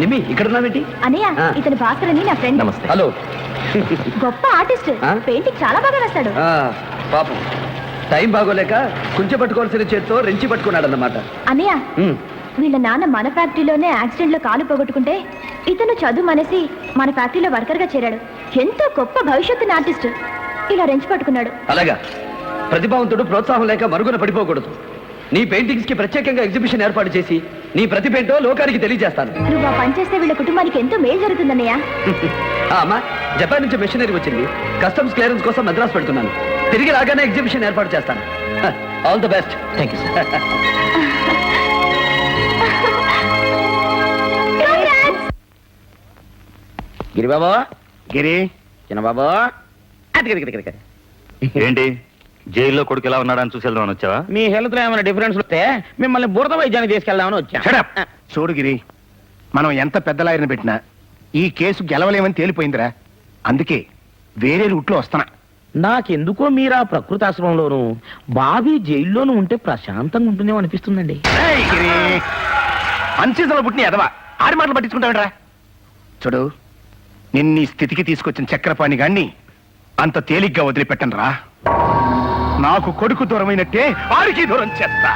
నిమి ఇక్కడ ఉన్నావేంటి అనయ్య ఆ. ఇతని భాస్కర్ అని నా ఫ్రెండ్ నమస్తే. హలో. గొప్ప ఆర్టిస్ట్ ఆ? పెయింటింగ్ చాలా బాగా వేస్తాడు ఆ, పాపం. టైం బాగోలేక కుంచె పట్టుకోవాల్సిన చేత్తో రెంచి పట్టుకున్నాడు అన్నమాట అనయ్య వీళ్ళ నాన్న మన ఫ్యాక్టరీలోనే యాక్సిడెంట్లో కాలు పోగొట్టుకుంటే ఇతను చదువు మనేసి మన ఫ్యాక్టరీలో వర్కర్గా చేరాడు. ఎంతో గొప్ప భవిష్యత్తుని ఆర్టిస్ట్ ఇలా రెంచి పట్టుకున్నాడు. అలాగా. ప్రతిభావంతుడు ప్రోత్సాహం లేక మరుగున పడిపోకూడదు. నీ పెయింటింగ్స్కి ప్రత్యేకంగా ఎగ్జిబిషన్ ఏర్పాటు చేసి నీ ప్రతిభ ఏంటో లోకానికి తెలియజేస్తాను. నువ్వు ఆ పని చేస్తే వీళ్ళ కుటుంబానికి ఎంతో మేలు జరుగుతుందన్నయ్య. ఆ, అమ్మా జపాన్ నుంచి మెషినరీ వచ్చింది. కస్టమ్స్ క్లియరెన్స్ కోసం మద్రాసు పెడుతున్నాను. తిరిగి రాగానే ఎగ్జిబిషన్ ఏర్పాటు చేస్తాను. All the best. Thank you sir Giribabu Giri Chinnababu అది. ఏంటి? జైల్లో కొడుకు ఎలా ఉన్నాడని చూసి వెళ్దామని వచ్చావా? మీ హెల్త్లో ఏమైనా డిఫరెన్స్ వస్తే మిమ్మల్ని బురద వైద్యానికి తీసుకెళ్దామని వచ్చా. Up. చూడు గిరి మనం ఎంత పెద్ద లాయర్ని పెట్టినా ఈ కేసు గెలవలేమని తేలిపోయిందిరా. అందుకే వేరే రూట్లో వస్తున్నా. నాకెందుకో మీరు ఆ ప్రకృతి ఆశ్రమంలోను బాబీ జైల్లోనూ ఉంటే ప్రశాంతంగా ఉంటుందేమో అనిపిస్తుందండి. ఏయ్ గిరి అన్సీజన్లో పుట్టిన ఎదవా ఆడి మాటలు పట్టించుకుంటావురా చూడు నిన్ని స్థితికి తీసుకొచ్చిన చక్రపాణి గాన్ని అంత తేలిగ్గా వదిలిపెట్టను రా నాకు కొడుకు దూరమైనట్టే ఆడికి దూరం చేస్తా.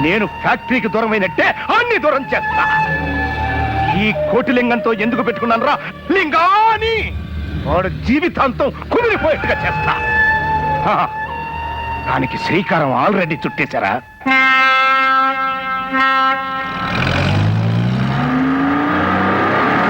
నేను ఫ్యాక్టరీకి దూరమైనట్టే అన్ని దూరం చేస్తా. ఈ కోటిలింగంతో ఎందుకు పెట్టుకున్నాను రా లింగాని! వాడు జీవితాంతం కుదిరిపోయేట్టుగా చేస్తా. దానికి శ్రీకారం ఆల్రెడీ చుట్టేశారా?